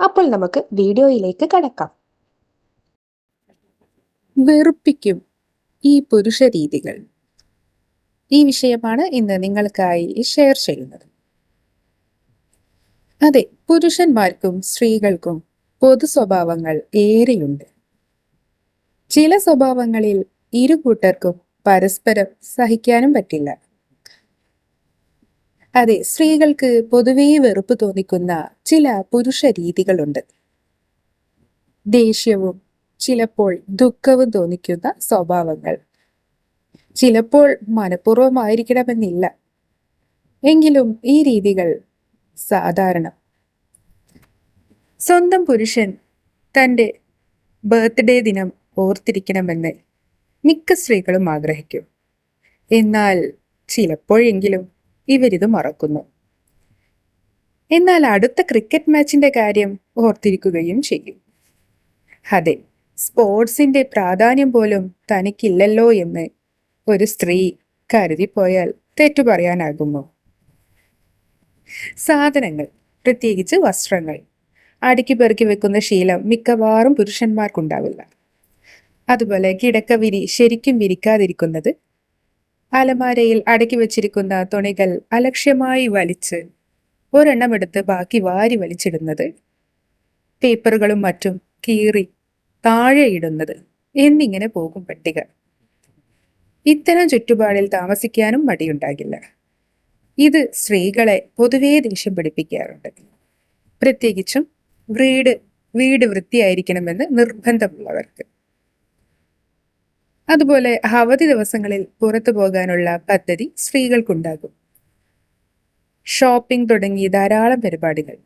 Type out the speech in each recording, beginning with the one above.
അപ്പോൾ നമുക്ക് വീഡിയോയിലേക്ക് കടക്കാം. വെറുപ്പിക്കും ഈ പുരുഷ രീതികൾ. ഈ വിഷയമാണ് ഇന്ന് നിങ്ങൾക്കായി ഷെയർ ചെയ്യുന്നത്. അതെ പുരുഷന്മാർക്കും സ്ത്രീകൾക്കും പൊതു സ്വഭാവങ്ങൾ ഏറെയുണ്ട്. ചില സ്വഭാവങ്ങളിൽ ഇരു കൂട്ടർക്കും പരസ്പരം സഹിക്കാനും പറ്റില്ല. അതെ സ്ത്രീകൾക്ക് പൊതുവേ വെറുപ്പ് തോന്നിക്കുന്ന ചില പുരുഷ രീതികളുണ്ട്. ദേഷ്യവും ചിലപ്പോൾ ദുഃഖവും തോന്നിക്കുന്ന സ്വഭാവങ്ങൾ. ചിലപ്പോൾ മനഃപൂർവമായിരിക്കണമെന്നില്ല. എങ്കിലും ഈ രീതികൾ സാധാരണ. സ്വന്തം പുരുഷൻ തന്റെ ബർത്ത്ഡേ ദിനം ഓർത്തിരിക്കണമെന്ന് മിക്ക സ്ത്രീകളും ആഗ്രഹിക്കും. എന്നാൽ ചിലപ്പോഴെങ്കിലും ഇവരിത് മറക്കുന്നു. എന്നാൽ അടുത്ത ക്രിക്കറ്റ് മാച്ചിന്റെ കാര്യം ഓർത്തിരിക്കുകയും ചെയ്യും. അതെ സ്പോർട്സിന്റെ പ്രാധാന്യം പോലും തനിക്കില്ലല്ലോ എന്ന് ഒരു സ്ത്രീ കരുതിപ്പോയാൽ തെറ്റു പറയാനാകുമോ സാധനങ്ങൾ പ്രത്യേകിച്ച് വസ്ത്രങ്ങൾ. അടുക്കി പെറുക്കി വെക്കുന്ന ശീലം മിക്കവാറും പുരുഷന്മാർക്കുണ്ടാവില്ല. അതുപോലെ കിടക്ക വിരി ശരിക്കും വിരിക്കാതിരിക്കുന്നത് അലമാരയിൽ അടക്കി വെച്ചിരിക്കുന്ന തുണികൾ അലക്ഷ്യമായി വലിച്ച് ഒരെണ്ണം എടുത്ത് ബാക്കി വാരി വലിച്ചിടുന്നത്. പേപ്പറുകളും മറ്റും കീറി താഴെ ഇടുന്നത് എന്നിങ്ങനെ പോകും പട്ടിക ഇത്തരം ചുറ്റുപാടിൽ താമസിക്കാനും മടിയുണ്ടാകില്ല. ഇത് സ്ത്രീകളെ പൊതുവേ ദേഷ്യം പിടിപ്പിക്കാറുണ്ട്. പ്രത്യേകിച്ചും വീട് വീട് വൃത്തിയായിരിക്കണമെന്ന് നിർബന്ധമുള്ളവർക്ക്. അതുപോലെ അവധി ദിവസങ്ങളിൽ പുറത്തു പോകാനുള്ള പദ്ധതി സ്ത്രീകൾക്കുണ്ടാകും. ഷോപ്പിംഗ് തുടങ്ങി ധാരാളം പരിപാടികൾ.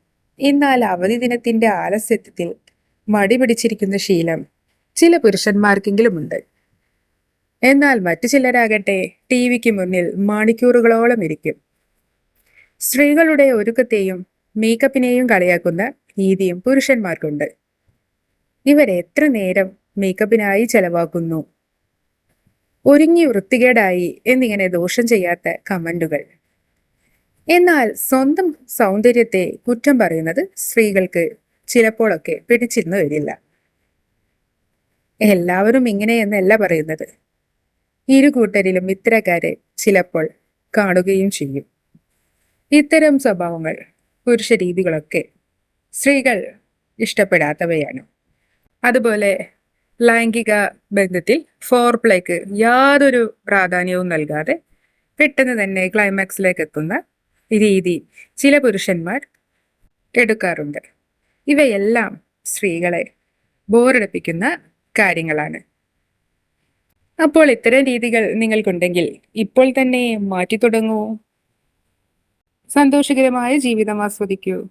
എന്നാൽ അവധി ദിനത്തിന്റെ ആലസ്യത്തിൽ മടി പിടിച്ചിരിക്കുന്ന ശീലം ചില പുരുഷന്മാർക്കെങ്കിലുമുണ്ട്. എന്നാൽ മറ്റു ചിലരാകട്ടെ ടി വിക്ക് മുന്നിൽ മണിക്കൂറുകളോളം ഇരിക്കും. സ്ത്രീകളുടെ ഒരുക്കത്തെയും മേക്കപ്പിനെയും കളിയാക്കുന്ന രീതിയും പുരുഷന്മാർക്കുണ്ട്. എത്ര നേരം മേക്കപ്പിനായി ചെലവാക്കുന്നു? ഒരുങ്ങി വൃത്തികേടായി എന്നിങ്ങനെ ദോഷം ചെയ്യാത്ത കമന്റുകൾ. എന്നാൽ സ്വന്തം സൗന്ദര്യത്തെ കുറ്റം പറയുന്നത് സ്ത്രീകൾക്ക് ചിലപ്പോഴൊക്കെ പിടിച്ചിരുന്നു വരില്ല. എല്ലാവരും ഇങ്ങനെയെന്നല്ല പറയുന്നത്. ഇരു കൂട്ടരിലും ഇത്തരക്കാരെ ചിലപ്പോൾ കാണുകയും ചെയ്യും. ഇത്തരം സ്വഭാവങ്ങൾ പുരുഷ രീതികളൊക്കെ സ്ത്രീകൾ ഇഷ്ടപ്പെടാത്തവയാണ്. അതുപോലെ ലൈംഗിക ബന്ധത്തിൽ ഫോർ പ്ലേക്ക് യാതൊരു പ്രാധാന്യവും നൽകാതെ പെട്ടെന്ന് തന്നെ ക്ലൈമാക്സിലേക്ക് എത്തുന്ന രീതി ചില പുരുഷന്മാർ എടുക്കാറുണ്ട്. ഇവയെല്ലാം സ്ത്രീകളെ ബോറടിപ്പിക്കുന്ന കാര്യങ്ങളാണ്. അപ്പോൾ ഇത്തരം രീതികൾ നിങ്ങൾക്കുണ്ടെങ്കിൽ ഇപ്പോൾ തന്നെ മാറ്റി തുടങ്ങൂ സന്തോഷകരമായ ജീവിതം ആസ്വദിക്കൂ.